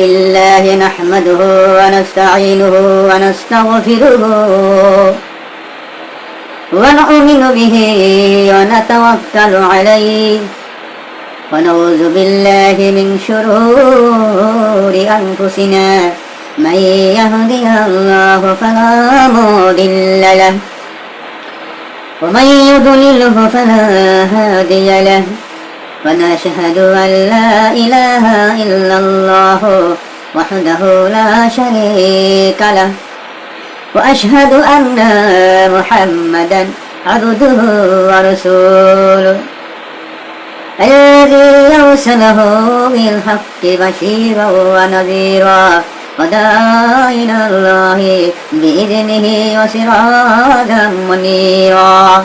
لله نحمده ونستعينه ونستغفره ونؤمن به ونتوكل عليه ونعوذ بالله من شرور أنفسنا من يهدي الله فلا مضل له ومن يضلله فلا هادي له ونشهد أن لا إله إلا الله وحده لا شريك له. وأشهد أن محمدا عبده ورسوله. الذي أرسله بالحق بشيرا ونذيرا وداعيا الله بإذنه وسراجا منيرا.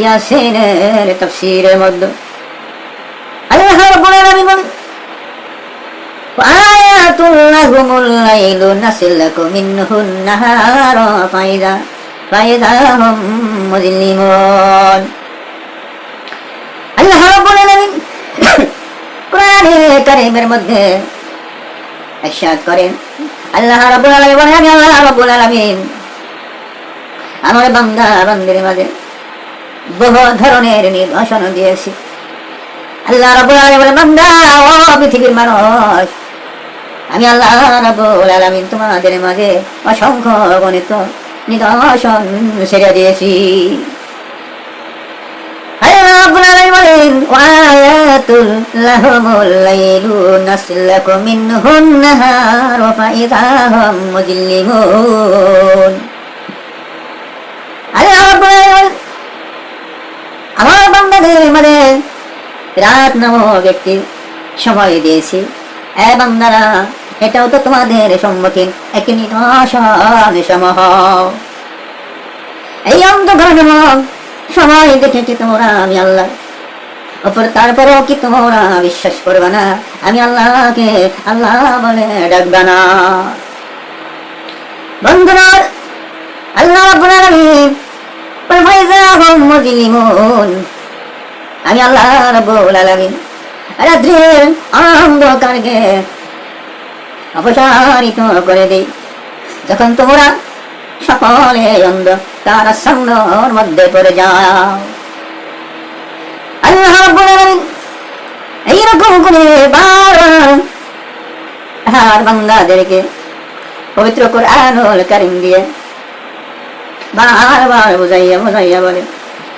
ইয়াসিনের তফসিরের মধ্যে। আল্লাহ রাব্বুল আলামিন বলেন আয়াতুল লাহুমুল লাইলু নাসিলাকু মিনহুন নাহার ফাইদা ফাইদা হুম মুজলিমুন। আল্লাহ রাব্বুল আলামিন কোরআনে কারীমের মধ্যে ইরশাদ করেন। আল্লাহ রাব্বুল আলামিন বলেন আল্লাহ রাব্বুল আলামিন, আমার বান্দা বান্দির মাঝে বহু ধরনের নিদর্শন দিয়েছি। আল্লাহ রাব্বুল আলামিন বলেন, বান্দা, ও পৃথিবীর মানুষ, আমি আল্লাহ রাব্বুল আলামিন তোমাদের মাঝে অসংখ্য গণিত নিদর্শন ছেড়ে দিয়েছি। মিনহুন নাহার ফাইদা হুম মুজলিমুন আল্লাহ রাব্বুল আলামিন বলেন, বান্দাদের মাঝে রাত নামক একটি সময় দিয়েছি। এ বান্দারা, এটাও তো তোমাদের সম্মুখীন। একটি নিদর্শন সমূহ এই অন্ধকার নামক সময় দেখে কি তোমরা আমি আল্লাহ? অপর তারপরেও কি তোমরা বিশ্বাস করবে না? আমি আল্লাহকে আল্লাহ বলে ডাকবে না। বন্ধুরা, আল্লাহ রাব্বুল আলামিন ফাইজাহুম মুজলিমুন। আমি আল্লাহ রাব্বুল আলামিন। রাত্রির অন্ধকারকে অপসারিত করে দিই। যখন তোমরা সকলে অন্ধ তার মধ্যে পড়ে যাও। আল্লাহ রাব্বুল আলামিন এইরকম করে আর বান্দাদেরকে পবিত্র দিয়ে বারবার বুঝাইয়া বুঝাইয়া বলে।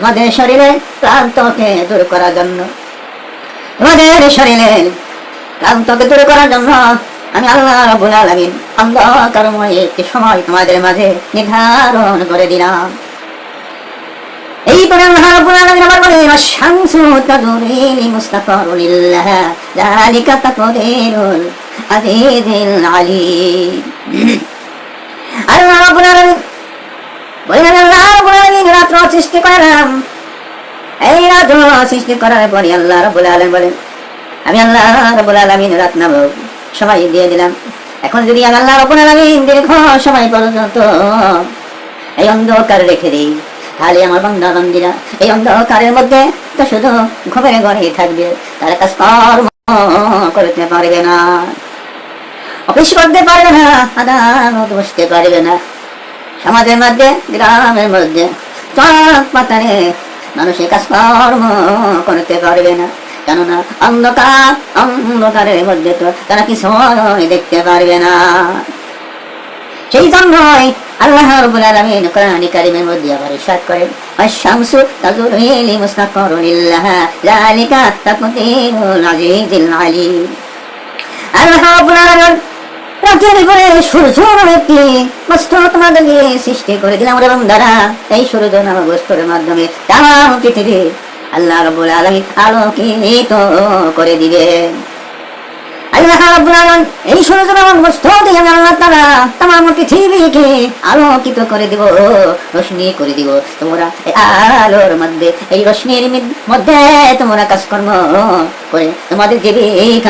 আমাদের শরীরে ক্লান্তকে দূর করার জন্য। আমাদের শরীরে ক্লান্তকে দূর করার জন্য আমি আল্লাহ রাব্বুল আলামিন অন্ধকারময় একটি সময় তোমাদের মাঝে নির্ধারণ করে দিলাম। এই পরে আল্লাহ রাব্বুল আলামিন বললেন আল্লাহ রাব্বুল আলামিন রাত্র সৃষ্টি করলাম। এই রাত্র সৃষ্টি করার পরে আল্লাহ রাব্বুল আলামিন বলেন, আমি আল্লাহ রাব্বুল আলামিন রাত নামক সময় দিয়ে দিলাম। এখন যদি আমি আল্লাহ রাব্বুল আলামিন দীর্ঘ সময় পর্যন্ত এই অন্ধকার রেখে দিই, তাহলে আমার বান্দা বান্দিরা এই অন্ধকারের মধ্যে তো শুধু ঘুমের ঘরে থাকবে, তার কাজ কর্ম করতে পারবে না। অফিস করতে পারবে না, আদালত বসতে পারবে না। সমাজের মধ্যে, গ্রামের মধ্যে চক পাতারে মানুষের কাজকর্ম করতে পারবে না। কেননা অন্ধকার, অন্ধকারের মধ্যে তো তারা কি সময় দেখতে পারবে না। সেই জন্যই আল্লাহ রাব্বুল আলামিন কোরআন কারীমের মধ্যে আবার ইরশাদ করেন, আশ-শামসু তাজুরু লিমুস্তাকারিন লাহা যালিকা তাকদীরুল আজিজিল আলীম। আল্লাহ রাব্বুল আলামিন সূর্য সৃষ্টি করে দিলাম রে এই সূর্য মাধ্যমে তাম পৃথিবী আল্লাহ আলামিন আলোকিত করে দিবেন আল্লাহ রাব্বুল আলামিন এই সূর্য দিয়ে আল্লাহ তাআলা তাম পৃথিবীকে আলোকিত করে দিব, রোশনি করে দিব। তোমরা আলোর মধ্যে, এই রোশনির মধ্যে তোমরা কাজকর্ম করে তোমাদের জীবিকা